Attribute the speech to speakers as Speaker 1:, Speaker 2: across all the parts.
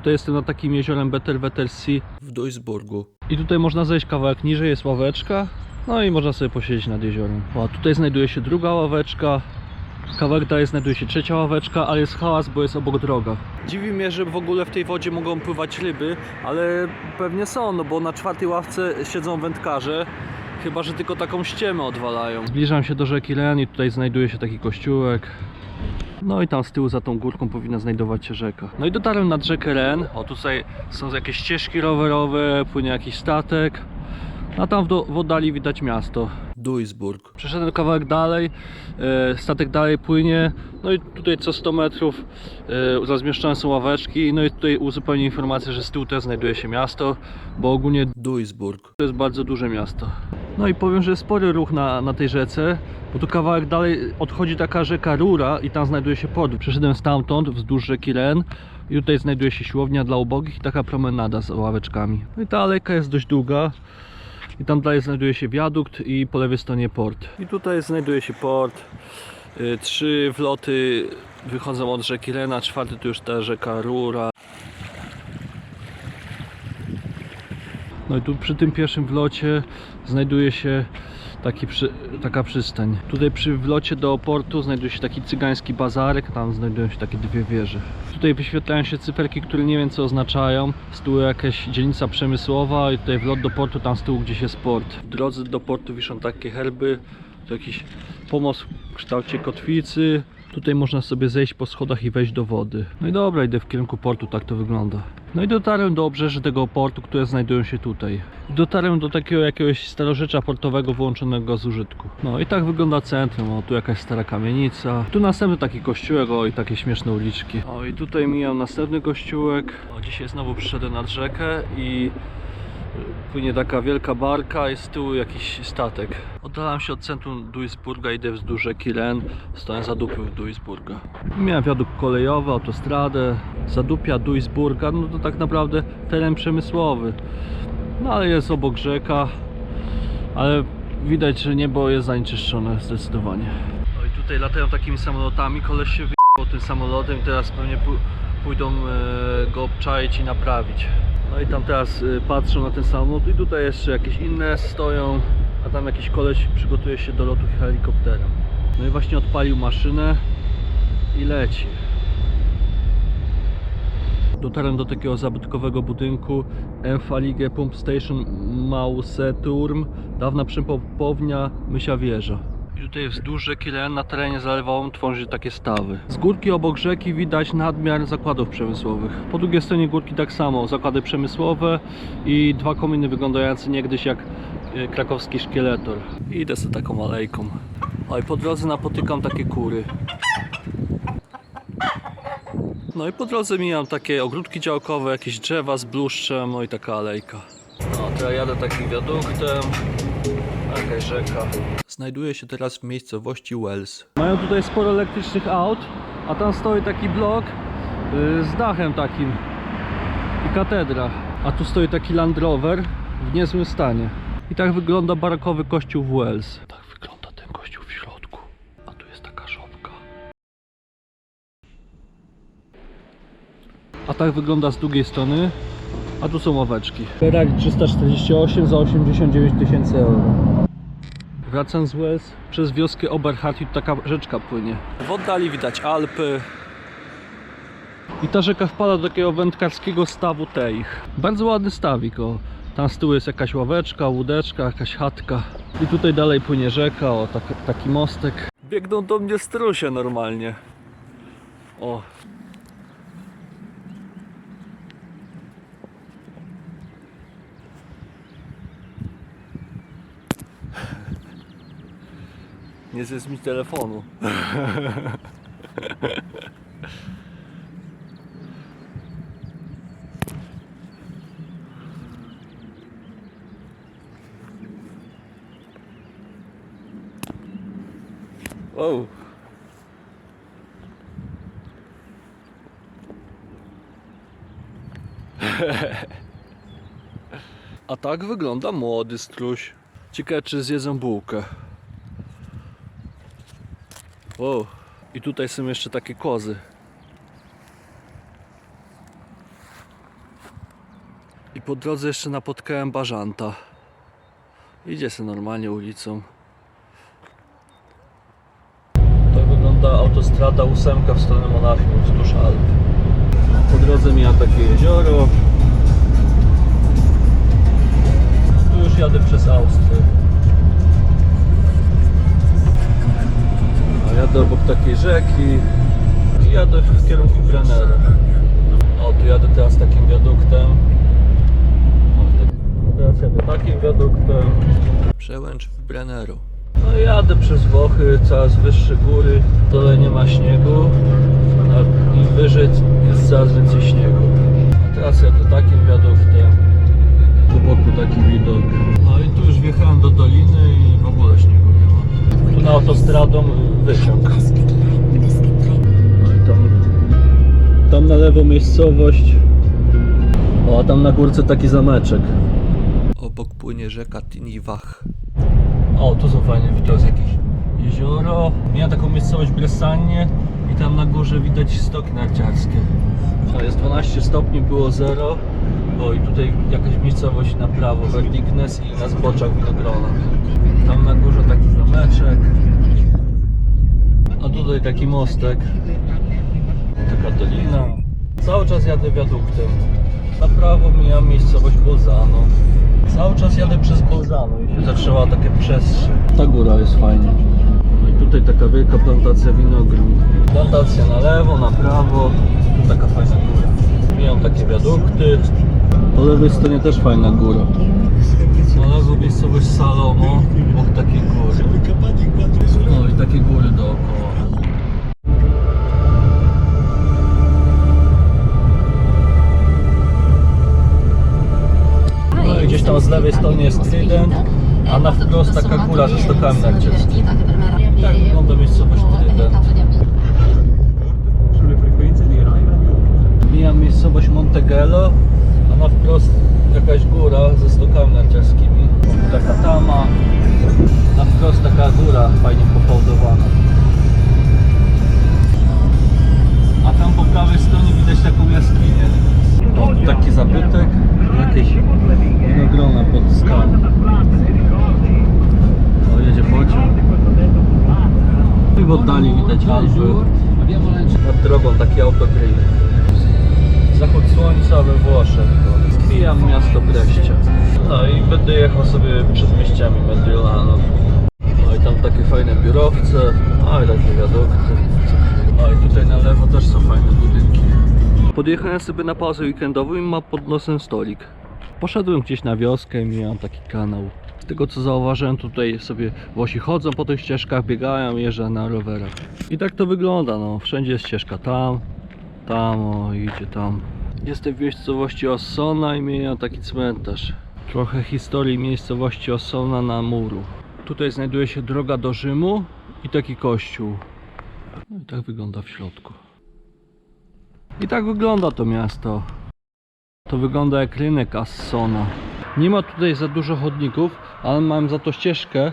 Speaker 1: Tutaj jestem nad takim jeziorem Betterwettersee w Duisburgu. I tutaj można zejść kawałek niżej, jest ławeczka. No i można sobie posiedzieć nad jeziorem. O, tutaj znajduje się druga ławeczka. Kawałek dalej znajduje się trzecia ławeczka, ale jest hałas, bo jest obok droga. Dziwi mnie, że w ogóle w tej wodzie mogą pływać ryby, ale pewnie są, no bo na czwartej ławce siedzą wędkarze. Chyba, że tylko taką ściemę odwalają. Zbliżam się do rzeki Ren i tutaj znajduje się taki kościółek. No i tam z tyłu za tą górką powinna znajdować się rzeka. No i dotarłem nad rzekę Ren. O tutaj są jakieś ścieżki rowerowe, płynie jakiś statek. A tam w, do, w oddali widać miasto. Duisburg. Przeszedłem kawałek dalej, e, statek dalej płynie. No i tutaj co 100 metrów e, rozmieszczone są ławeczki. No i tutaj uzupełnię informację, że z tyłu też znajduje się miasto, bo ogólnie Duisburg to jest bardzo duże miasto. No i powiem, że jest spory ruch na, na tej rzece, bo tu kawałek dalej odchodzi taka rzeka Rura i tam znajduje się port. Przeszedłem stamtąd wzdłuż rzeki Ren i tutaj znajduje się siłownia dla ubogich i taka promenada z ławeczkami. No i ta alejka jest dość długa. I tam dalej znajduje się wiadukt i po lewej stronie port. I tutaj znajduje się port. Y, Trzy wloty wychodzą od rzeki Rena, czwarty to już ta rzeka Rura. No i tu przy tym pierwszym wlocie znajduje się taki przy, taka przystań. Tutaj przy wlocie do portu znajduje się taki cygański bazarek, tam znajdują się takie dwie wieże. Tutaj wyświetlają się cyferki, które nie wiem co oznaczają. Z tyłu jakaś dzielnica przemysłowa i tutaj wlot do portu, tam z tyłu gdzieś jest port. W drodze do portu wiszą takie herby, to jakiś pomost w kształcie kotwicy. Tutaj można sobie zejść po schodach i wejść do wody. No i dobra, idę w kierunku portu, tak to wygląda. No i dotarłem do obrzeży tego portu, które znajdują się tutaj. Dotarłem do takiego jakiegoś starorzecza portowego wyłączonego z użytku. No i tak wygląda centrum, o tu jakaś stara kamienica. Tu następny taki kościółek, o i takie śmieszne uliczki. O i tutaj mijam następny kościółek. O dzisiaj znowu przyszedłem nad rzekę i płynie taka wielka barka, jest z tyłu jakiś statek. Oddalam się od centrum Duisburga, idę wzdłuż rzeki Ren, stoję za dupy Duisburga. Miałem wiadukt kolejowy, autostradę, zadupia Duisburga, no to tak naprawdę teren przemysłowy. No ale jest obok rzeka, ale widać, że niebo jest zanieczyszczone zdecydowanie. No i tutaj latają takimi samolotami, koleś się wyjechał tym samolotem i teraz pewnie pó- pójdą e, go obczaić i naprawić. No i tam teraz y, patrzą na ten samolot i tutaj jeszcze jakieś inne stoją, a tam jakiś koleś przygotuje się do lotu helikopterem. No i właśnie odpalił maszynę i leci. Dotarłem do takiego zabytkowego budynku Enfalige Pump Station Mauseturm, dawna przypompownia Mysia Wieża. I tutaj wzdłuż rzeki Ren na terenie zalewowym tworzy takie stawy. Z górki obok rzeki widać nadmiar zakładów przemysłowych. Po drugiej stronie górki tak samo, zakłady przemysłowe i dwa kominy wyglądające niegdyś jak e, krakowski szkieletor. Idę sobie taką alejką. O i po drodze napotykam takie kury. No i po drodze mijam takie ogródki działkowe, jakieś drzewa z bluszczem, no i taka alejka. No, teraz jadę takim wiaduktem, jakaś rzeka. Znajduję się teraz w miejscowości Wells. Mają tutaj sporo elektrycznych aut, a tam stoi taki blok y, z dachem takim i katedra. A tu stoi taki Land Rover w niezłym stanie. I tak wygląda barakowy kościół w Wells. Tak wygląda ten kościół w środku. A tu jest taka szopka. A tak wygląda z drugiej strony. A tu są ławeczki. Ferrari 348 za 89 tysięcy euro. Wracam z Wells przez wioskę Oberhart i tu taka rzeczka płynie. W oddali widać Alpy. I ta rzeka wpada do takiego wędkarskiego stawu Teich. Bardzo ładny stawik, o. Tam z tyłu jest jakaś ławeczka, łódeczka, jakaś chatka. I tutaj dalej płynie rzeka, o, tak, taki mostek. Biegną do mnie strusie normalnie. O, Nie zjedz mi telefonu. Wow. A tak wygląda młody struś. Ciekawe czy zjedzą bułkę. Wow. I tutaj są jeszcze takie kozy. I po drodze jeszcze napotkałem bażanta. Idzie sobie normalnie ulicą. Tak wygląda autostrada ósemka w stronę Monachium wzdłuż Alp. Po drodze mija takie jezioro. Tu już jadę przez Austrię. Jadę obok takiej rzeki i jadę w kierunku Brennera. O, tu jadę teraz takim wiaduktem. Teraz jadę takim wiaduktem. Przełęcz w Brennero. No i jadę przez Włochy, coraz wyższe góry. W dole nie ma śniegu, im wyżej jest coraz więcej śniegu. A teraz jadę takim wiaduktem. Po boku taki widok. No i tu już wjechałem do doliny i w ogóle śniegu na autostradą wysiąg. No tam, tam na lewo miejscowość. O, a tam na górce taki zameczek.
Speaker 2: Obok płynie rzeka Tiniwach.
Speaker 1: O, tu są fajne widoki, jakieś jezioro. Miała taką miejscowość Bressanie i tam na górze widać stoki narciarskie. To jest 12 stopni, było 0. O, i tutaj jakaś miejscowość na prawo, Verdignes i na zboczach winogrona. Tam na górze taki A tutaj taki mostek. Taka dolina. Cały czas jadę wiaduktem. Na prawo mijam miejscowość Bolzano. Cały czas jadę przez Bolzano i się zatrzymała takie przestrzeń. Ta góra jest fajna. No i tutaj taka wielka plantacja winogron. Plantacja na lewo, na prawo. Tu taka fajna góra. Mijam takie wiadukty. Po lewej stronie też fajna góra. Na lewo miejscowość Salomo, obok takiej góry. No i takie góry dookoła. No i gdzieś tam z lewej strony jest Trident, a na wprost taka góra ze stokami narciarskimi. Nad drogą taki autogrill. Zachód słońca we Włoszech. Zbijam miasto Breście. No i będę jechał sobie przedmieściami Mediolanu. No i tam takie fajne biurowce. No i takie wiadukty. No i tutaj na lewo też są fajne budynki. Podjechałem sobie na pauzę weekendową i mam pod nosem stolik. Poszedłem gdzieś na wioskę i miałem taki kanał. Z tego co zauważyłem, tutaj sobie Włosi chodzą po tych ścieżkach, biegają, jeżdżą na rowerach. I tak to wygląda, no. Wszędzie jest ścieżka tam, tam, o, idzie tam. Jestem w miejscowości Ossona i miałem taki cmentarz. Trochę historii miejscowości Ossona na muru. Tutaj znajduje się droga do Rzymu i taki kościół. No i tak wygląda w środku. I tak wygląda to miasto. To wygląda jak rynek Assona. Nie ma tutaj za dużo chodników, ale mam za to ścieżkę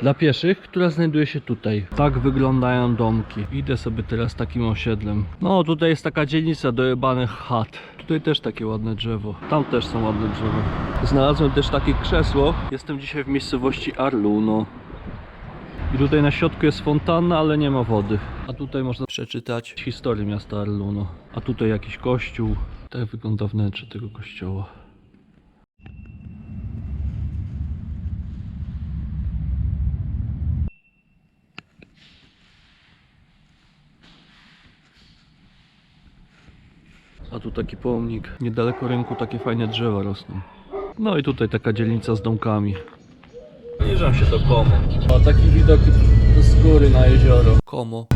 Speaker 1: dla pieszych, która znajduje się tutaj. Tak wyglądają domki. Idę sobie teraz takim osiedlem. No, tutaj jest taka dzielnica dojebanych chat. Tutaj też takie ładne drzewo. Tam też są ładne drzewa. Znalazłem też takie krzesło. Jestem dzisiaj w miejscowości Arluno. I tutaj na środku jest fontanna, ale nie ma wody. A tutaj można
Speaker 2: Przeczytać
Speaker 1: historię miasta Arluno. A tutaj jakiś kościół. Tak wygląda wnętrze tego kościoła. A tu taki pomnik. Niedaleko rynku takie fajne drzewa rosną. No i tutaj taka dzielnica z domkami. Zbliżam się do Komu. O, taki widok z góry na jezioro.
Speaker 2: Como.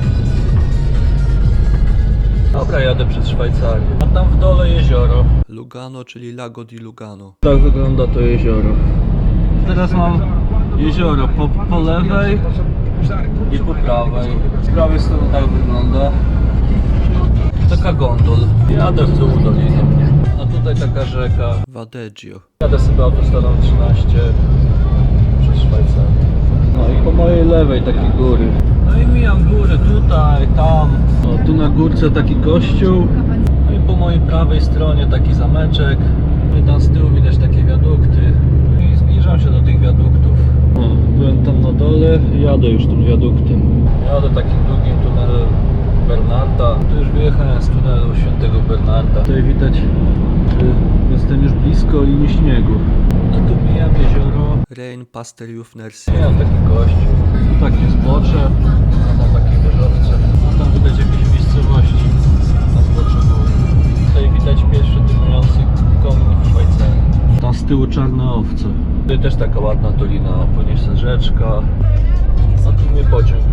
Speaker 1: Dobra, jadę przez Szwajcarię. A tam w dole jezioro.
Speaker 2: Lugano, czyli Lago di Lugano.
Speaker 1: Tak wygląda to jezioro. Teraz mam jezioro po, po lewej i po prawej. Z prawej strony tak wygląda. Taka gondol. Jadę w dół doliny. A tutaj taka rzeka.
Speaker 2: Vadeggio.
Speaker 1: Jadę sobie autostradą 13 przez Szwajcarię. No i po mojej lewej takie góry. No i mijam góry tutaj, tam. O, tu na górce taki kościół. No i po mojej prawej stronie taki zameczek. No i tam z tyłu widać takie wiadukty. I zbliżam się do tych wiaduktów. O, byłem tam na dole i jadę już tym wiaduktem. Jadę takim długim tunelem Bernarda. Tu już wyjechałem z tunelu świętego Bernarda. Tutaj widać, że jestem już blisko linii śniegu. A tu mijam jezioro.
Speaker 2: Rein Pasteriufnersi.
Speaker 1: Mijam taki kościół. Tu takie zbocze, a tam takie wieżowce. A tam widać jakieś miejscowości na zboczu góry. Tutaj widać pierwszy dymujący komin w Szwajcarii. Tam z tyłu czarne owce. Tutaj też taka ładna dolina, płynie rzeczka. A tu mnie pociąg.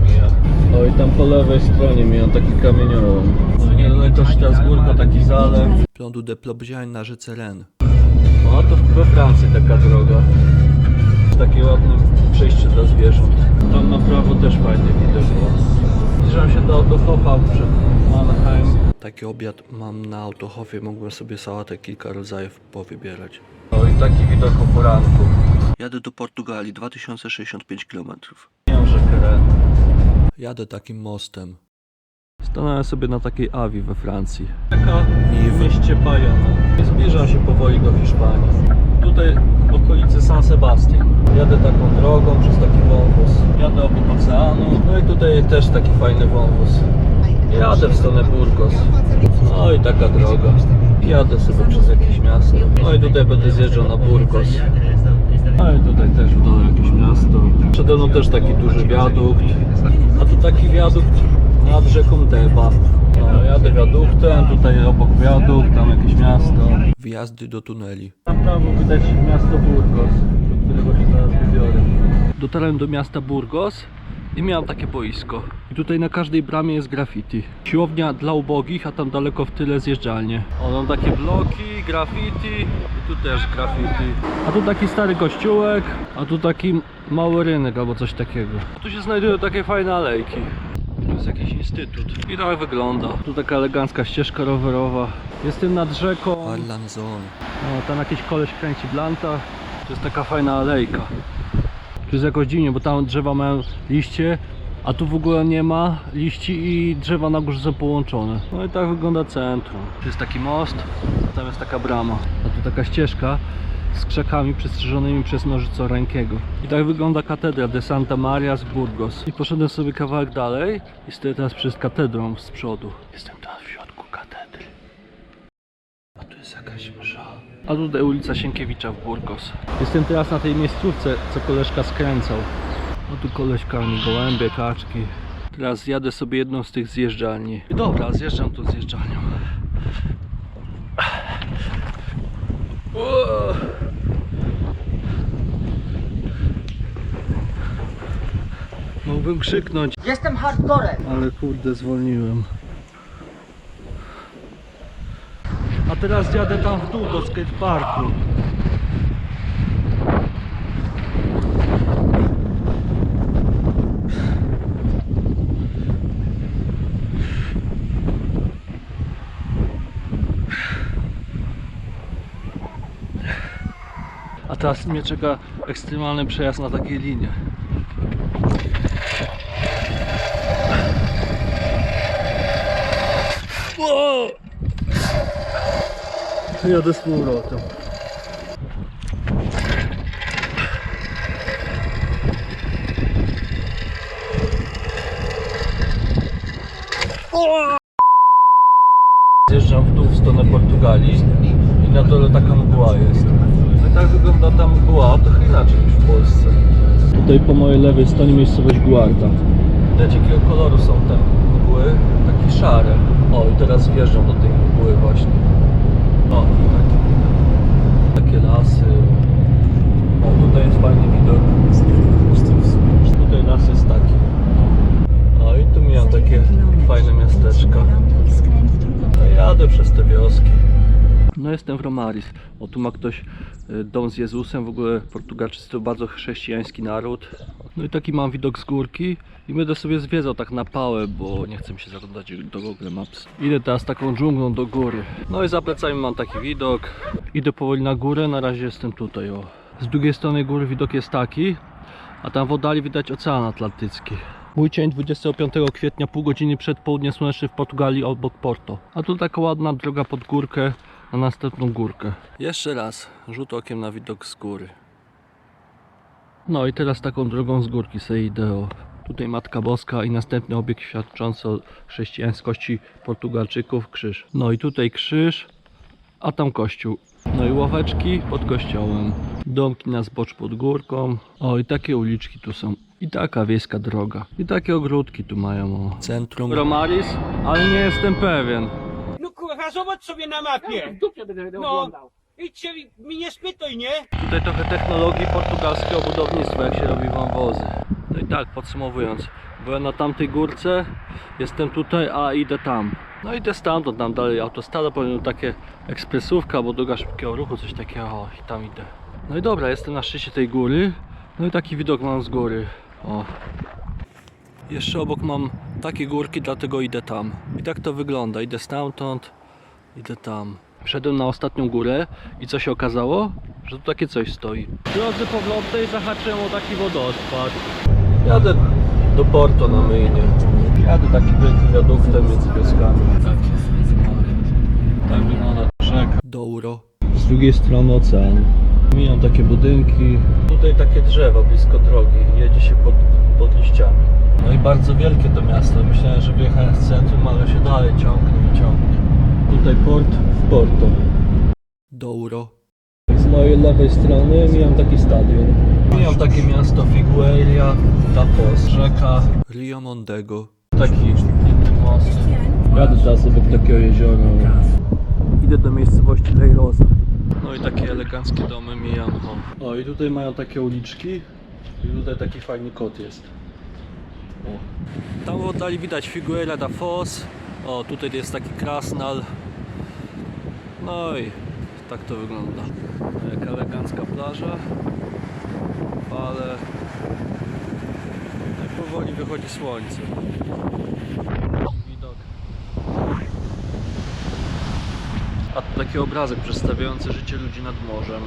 Speaker 1: O i tam po lewej stronie mijam taki kamieniołom. No niedaleko Strasburga taki zalew.
Speaker 2: Plądu de Plobziań na rzece Ren.
Speaker 1: No to we Francji taka droga. Takie ładne przejście dla zwierząt. Tam na prawo też fajny widok. Zbliżam się do Autohofa przed Mannheim.
Speaker 2: Taki obiad mam na autohofie, mogłem sobie sałatę kilka rodzajów powybierać.
Speaker 1: No i taki widok o poranku.
Speaker 2: Jadę do Portugalii, 2065 km.
Speaker 1: Wiem, że Keren.
Speaker 2: Jadę takim mostem.
Speaker 1: Stanąłem sobie na takiej Awi we Francji. Taka
Speaker 2: I
Speaker 1: w mieście Bayonne. I Zbliżam się powoli do Hiszpanii. Tutaj okolice San Sebastian. Jadę taką drogą przez taki wąwóz. Jadę obok oceanu. No i tutaj też taki fajny wąwóz. Jadę w stronę Burgos. No i taka droga. Jadę sobie przez jakieś miasto. No i tutaj będę zjeżdżał na Burgos. No i tutaj też w dole jakieś miasto. Przede mną też taki duży wiadukt. A tu taki wiadukt nad rzeką Deba. No, jadę wiaduktem, tutaj obok wiadukt, tam jakieś miasto.
Speaker 2: Wjazdy do tuneli.
Speaker 1: Na prawo widać miasto Burgos, do którego się zaraz wybiorę. Dotarłem do miasta Burgos i miałem takie boisko. I tutaj na każdej bramie jest graffiti. Siłownia dla ubogich, a tam daleko w tyle zjeżdżalnie. O, mam takie bloki, graffiti i tu też graffiti. A tu taki stary kościółek, a tu taki mały rynek albo coś takiego. Tu się znajdują takie fajne alejki. Tu jest jakiś instytut. I tak wygląda. Tu taka elegancka ścieżka rowerowa. Jestem nad rzeką. No, tam jakiś koleś kręci blanta. To jest taka fajna alejka. Tu jest jakoś dziwnie, bo tam drzewa mają liście, a tu w ogóle nie ma liści i drzewa na górze są połączone. No i tak wygląda centrum. Tu jest taki most, a tam jest taka brama. A tu taka ścieżka z krzakami przystrzyżonymi przez nożycorękiego. I tak wygląda katedra de Santa Maria z Burgos. I poszedłem sobie kawałek dalej i stoję teraz przed katedrą z przodu. Jestem teraz w środku katedry. A tu jest jakaś msza. A tutaj ulica Sienkiewicza w Burgos. Jestem teraz na tej miejscówce, co koleżka skręcał. A tu koleś karmi gołębie, kaczki. Teraz jadę sobie jedną z tych zjeżdżalni. Dobra, zjeżdżam tu zjeżdżalnią. Uuu. Mógłbym krzyknąć,
Speaker 3: Jestem hardcorem.
Speaker 1: ale kurde zwolniłem. A teraz jadę tam w dół do skateparku. A teraz mnie czeka ekstremalny przejazd na takiej linie. Wow! Jadę z powrotem. Zjeżdżam w dół w stronę Portugalii i na dole taka mgła jest. No i tak wygląda ta mgła, trochę inaczej niż w Polsce. Tutaj po mojej lewej stronie miejscowość Guarda. Widać jakiego koloru są te mgły, takie szare. O i teraz wjeżdżam do tej mgły właśnie. O, widok. Takie lasy. O, tutaj jest fajny widok. Tutaj las jest taki. O i tu miałem takie fajne miasteczko. No, jadę przez te wioski. No jestem w Romaris. O tu ma ktoś y, dom z Jezusem. W ogóle Portugalczycy to bardzo chrześcijański naród. No i taki mam widok z górki. I będę sobie zwiedzał tak na pałę, bo nie chcę mi się zaglądać do Google Maps. Idę teraz taką dżunglą do góry. No i za plecami mam taki widok. Idę powoli na górę, na razie jestem tutaj o. Z drugiej strony góry widok jest taki, a tam w oddali widać Ocean Atlantycki. Mój dzień 25 kwietnia, pół godziny przed południem słonecznym w Portugalii obok Porto. A tu taka ładna droga pod górkę na następną górkę.
Speaker 2: Jeszcze raz, rzut okiem na widok z góry.
Speaker 1: No i teraz taką drogą z górki sobie idę. O. Tutaj Matka Boska i następny obiekt świadczący o chrześcijańskości Portugalczyków, krzyż. No i tutaj krzyż, a tam kościół. No i ławeczki pod kościołem. Domki na zbocz pod górką. O i takie uliczki tu są. I taka wiejska droga. I takie ogródki tu mają. O.
Speaker 2: Centrum
Speaker 1: Romaris, ale nie jestem pewien.
Speaker 3: No kurwa, zobacz sobie na mapie.
Speaker 4: W dupie będę
Speaker 3: No.
Speaker 4: oglądał.
Speaker 3: Idź się, mi nie spytuj, nie?
Speaker 1: Tutaj trochę technologii portugalskiego budownictwa, jak się robi wąwozy. No i tak, podsumowując, byłem na tamtej górce, jestem tutaj, a idę tam. No idę stamtąd, tam dalej autostrada, powiem takie ekspresówka albo droga szybkiego ruchu, coś takiego, i tam idę. No i dobra, jestem na szczycie tej góry, no i taki widok mam z góry, o. Jeszcze obok mam takie górki, dlatego idę tam. I tak to wygląda, idę stamtąd, idę tam. Wszedłem na ostatnią górę i co się okazało? Że tu takie coś stoi. Drodzy powrotnej zahaczyłem o taki wodospad. Jadę do Porto na myjnie. Jadę takim wielkim wiaduktem między wioskami. Tak wygląda rzeka.
Speaker 2: Douro.
Speaker 1: Z drugiej strony ocean. Mijam takie budynki. Tutaj takie drzewa blisko drogi. Jedzie się pod, pod liściami. No i bardzo wielkie to miasto. Myślałem, że wyjechałem z centrum, ale się dalej ciągnie i ciągnie. Tutaj port w Porto.
Speaker 2: Douro.
Speaker 1: Z mojej lewej strony mijam taki stadion. Mijam takie miasto Figueiredo da Foz, rzeka,
Speaker 2: Rio Mondego.
Speaker 1: taki inny most. Jadę teraz obok takiego jeziora. Idę do miejscowości Leirosa. No i takie eleganckie domy mijam. O. o i tutaj mają takie uliczki. I tutaj taki fajny kot jest. O. Tam w oddali widać Figueira da Foz. O, tutaj jest taki krasnal. No i tak to wygląda. Jaka elegancka plaża. I powoli wychodzi słońce. Widok. A tu taki obrazek przedstawiający życie ludzi nad morzem.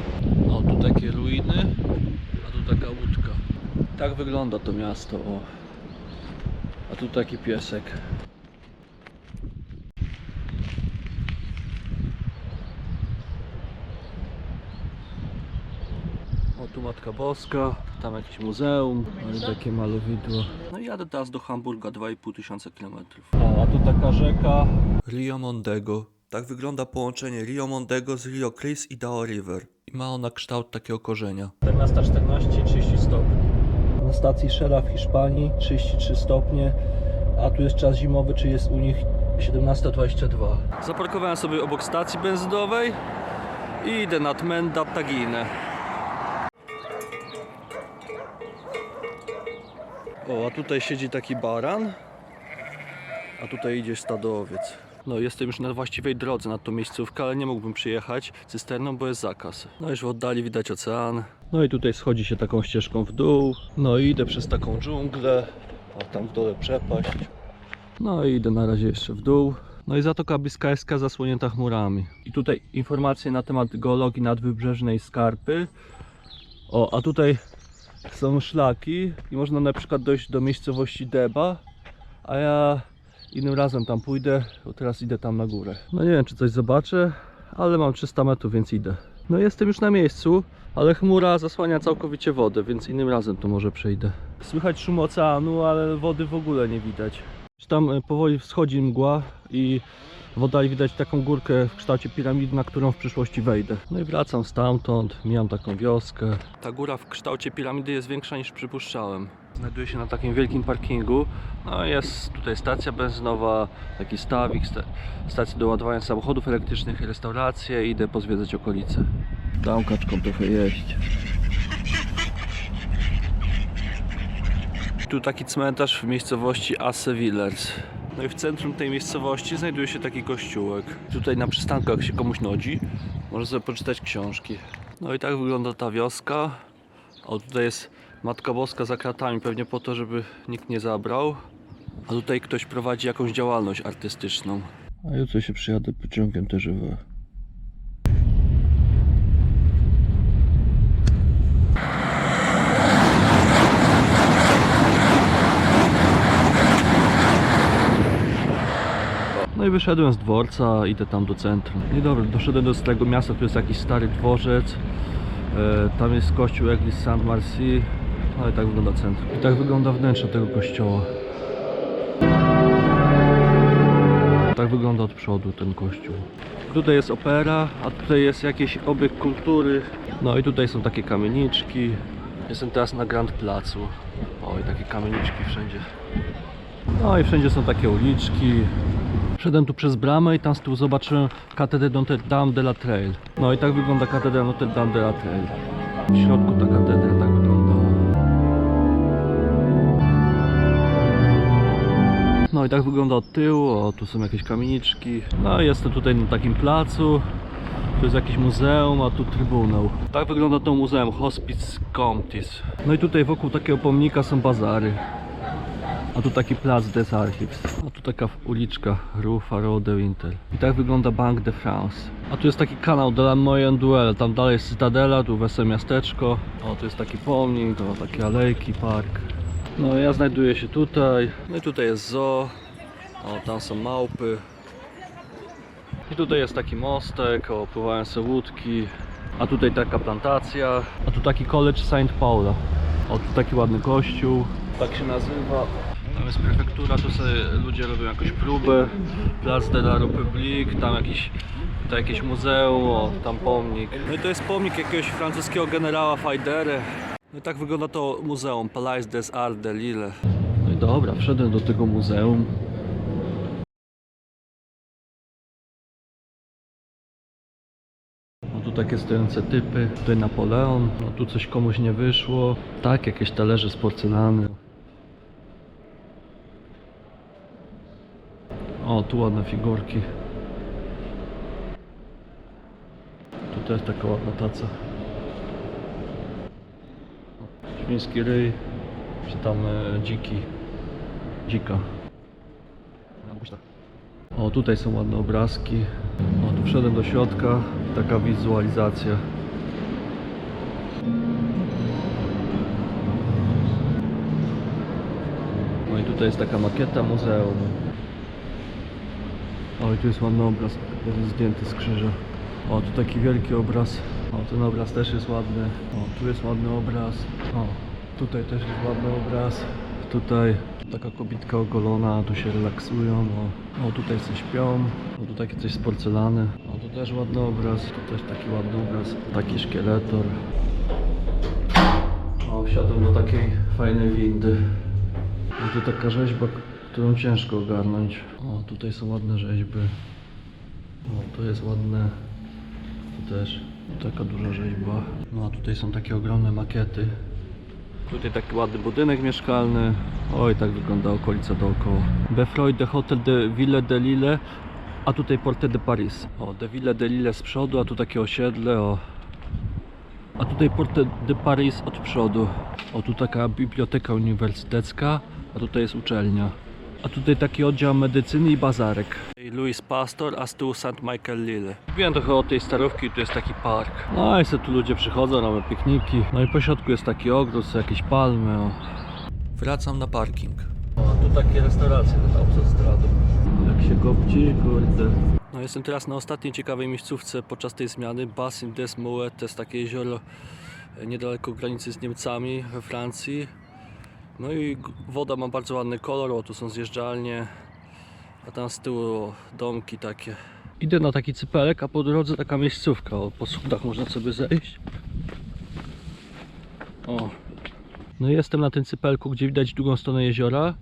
Speaker 1: O, tu takie ruiny, a tu taka łódka. Tak wygląda to miasto, o. A tu taki piesek. O, tu Matka Boska, tam jakieś muzeum, no i takie malowidło. No i jadę teraz do Hamburga, 2,5 tysiąca kilometrów. A tu taka rzeka.
Speaker 2: Rio Mondego. Tak wygląda połączenie Rio Mondego z Rio Chris i Dao River. I ma ona kształt takiego korzenia.
Speaker 1: 14-14, 30 stopni. Na stacji Shella w Hiszpanii 33 stopnie, a tu jest czas zimowy, czy jest u nich 17.22. Zaparkowałem sobie obok stacji benzynowej i idę nad Menda Taginę. O, a tutaj siedzi taki baran, a tutaj idzie stado owiec. No, jestem już na właściwej drodze na tą miejscówkę, ale nie mógłbym przyjechać cysterną, bo jest zakaz. No już w oddali widać ocean. No i tutaj schodzi się taką ścieżką w dół. No i idę przez taką dżunglę, a tam w dole przepaść. No i idę na razie jeszcze w dół. No i Zatoka Biskajska zasłonięta chmurami. I tutaj informacje na temat geologii nadwybrzeżnej Skarpy. O, a tutaj są szlaki i można na przykład dojść do miejscowości Deba, a ja innym razem tam pójdę, bo teraz idę tam na górę. No nie wiem czy coś zobaczę, ale mam 300 metrów, więc idę. No jestem już na miejscu, ale chmura zasłania całkowicie wodę, więc innym razem tu może przejdę. Słychać szum oceanu, ale wody w ogóle nie widać. Tam e, powoli wschodzi mgła i w oddali widać taką górkę w kształcie piramidy, na którą w przyszłości wejdę. No i wracam stamtąd, mijam taką wioskę. Ta góra w kształcie piramidy jest większa niż przypuszczałem. Znajduje się na takim wielkim parkingu. No jest tutaj stacja benzynowa, taki stawik, sta stacja do ładowania samochodów elektrycznych, restauracje. Idę pozwiedzać okolice. Dam kaczką trochę jeść. Tu taki cmentarz w miejscowości Asse Villers. No i w centrum tej miejscowości znajduje się taki kościółek. Tutaj na przystanku, jak się komuś nudzi, może sobie poczytać książki. No i tak wygląda ta wioska. O, tutaj jest Matka Boska za kratami, pewnie po to, żeby nikt nie zabrał. A tutaj ktoś prowadzi jakąś działalność artystyczną. A jutro się przyjadę pociągiem TGV. No i wyszedłem z dworca, idę tam do centrum. No i dobra, doszedłem do starego miasta, tu jest jakiś stary dworzec. E, tam jest kościół Eglise Saint Marcy. No i tak wygląda centrum. I tak wygląda wnętrze tego kościoła. Tak wygląda od przodu ten kościół. Tutaj jest opera, a tutaj jest jakiś obiekt kultury. No i tutaj są takie kamieniczki. Jestem teraz na Grand Placu. O, i takie kamieniczki wszędzie. No i wszędzie są takie uliczki. Wszedłem tu przez bramę i tam z tyłu zobaczyłem katedrę Notre Dame de la Trail. No i tak wygląda katedra Notre Dame de la Trail. W środku ta katedra tak wyglądała. No i tak wygląda od tyłu, o tu są jakieś kamieniczki. No jestem tutaj na takim placu. Tu jest jakieś muzeum, a tu trybunał. Tak wygląda to muzeum, Hospice Comtis. No i tutaj wokół takiego pomnika są bazary. A tu taki plac des Archives. A tu taka uliczka Rue Faro de Winter. I tak wygląda Bank de France. A tu jest taki kanał de la Moyen Duel. Tam dalej jest Cytadela, tu Wesołe Miasteczko. O, tu jest taki pomnik, o, takie alejki, park. No ja znajduję się tutaj. No i tutaj jest zoo. O, tam są małpy. I tutaj jest taki mostek, o, pływają sobie łódki. A tutaj taka plantacja. A tu taki College St. Paula. O, tu taki ładny kościół. Tak się nazywa. Tam jest prefektura, tu sobie ludzie robią jakąś próbę. Plac de la République, tam jakiś, tutaj jakieś muzeum, o, tam pomnik. No i to jest pomnik jakiegoś francuskiego generała Fajdere. No i tak wygląda to muzeum, Palais des Arts de Lille. No i dobra, wszedłem do tego muzeum. No tu takie stojące typy, tutaj Napoleon, no tu coś komuś nie wyszło. Tak, jakieś talerze z porcelany. O, tu ładne figurki. Tu też taka ładna taca. Świński ryj, czy tam e, dziki, dzika. O, tutaj są ładne obrazki. O, tu wszedłem do środka, taka wizualizacja. No i tutaj jest taka makieta muzeum. O, i tu jest ładny obraz, jest zdjęty z krzyża. O, tu taki wielki obraz. O, ten obraz też jest ładny. O, tu jest ładny obraz. O, tutaj też jest ładny obraz. Tutaj taka kobitka ogolona, tu się relaksują. O, o tutaj coś śpią. O, tu takie coś z porcelany. O, tu też ładny obraz. Tu też taki ładny obraz. Taki szkieletor. O, wsiadłem do takiej fajnej windy. I tu taka rzeźba, którą ciężko ogarnąć. O, tutaj są ładne rzeźby. O, to jest ładne. Tu też taka duża rzeźba. No a tutaj są takie ogromne makiety. Tutaj taki ładny budynek mieszkalny. Oj, tak wygląda okolica dookoła. Befroy de Hotel de Ville de Lille, a tutaj Porte de Paris. O, de Ville de Lille z przodu, a tu takie osiedle, o. A tutaj Porte de Paris od przodu. O, tu taka biblioteka uniwersytecka, a tutaj jest uczelnia. A tutaj taki oddział medycyny i bazarek. Louis Pastor, a z tyłu St. Michael Lille. Wiem trochę o tej starówki, tu jest taki park. No i sobie tu ludzie przychodzą, robią pikniki. No i po środku jest taki ogród, są jakieś palmy. O.
Speaker 2: Wracam na parking.
Speaker 1: O, a tu takie restauracje na autostradą. Jak się kopci, kurde. No jestem teraz na ostatniej ciekawej miejscówce podczas tej zmiany. Bassin des Mouettes, to jest takie jezioro e, niedaleko granicy z Niemcami we Francji. No i woda ma bardzo ładny kolor, o tu są zjeżdżalnie, a tam z tyłu domki takie. Idę na taki cypelek, a po drodze taka miejscówka, o, po schodach można sobie zejść. O, no i jestem na tym cypelku, gdzie widać drugą stronę jeziora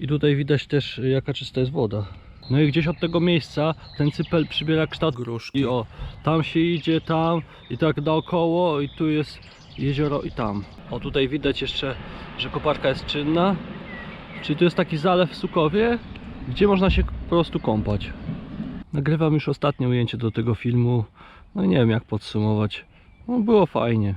Speaker 1: i tutaj widać też jaka czysta jest woda. No i gdzieś od tego miejsca ten cypel przybiera kształt
Speaker 2: Gruszki.
Speaker 1: i o, tam się idzie, tam i tak naokoło i tu jest jezioro i tam. O, tutaj widać jeszcze, że koparka jest czynna. Czyli to jest taki zalew w Sukowie, gdzie można się po prostu kąpać. Nagrywam już ostatnie ujęcie do tego filmu. No i nie wiem jak podsumować. No było fajnie.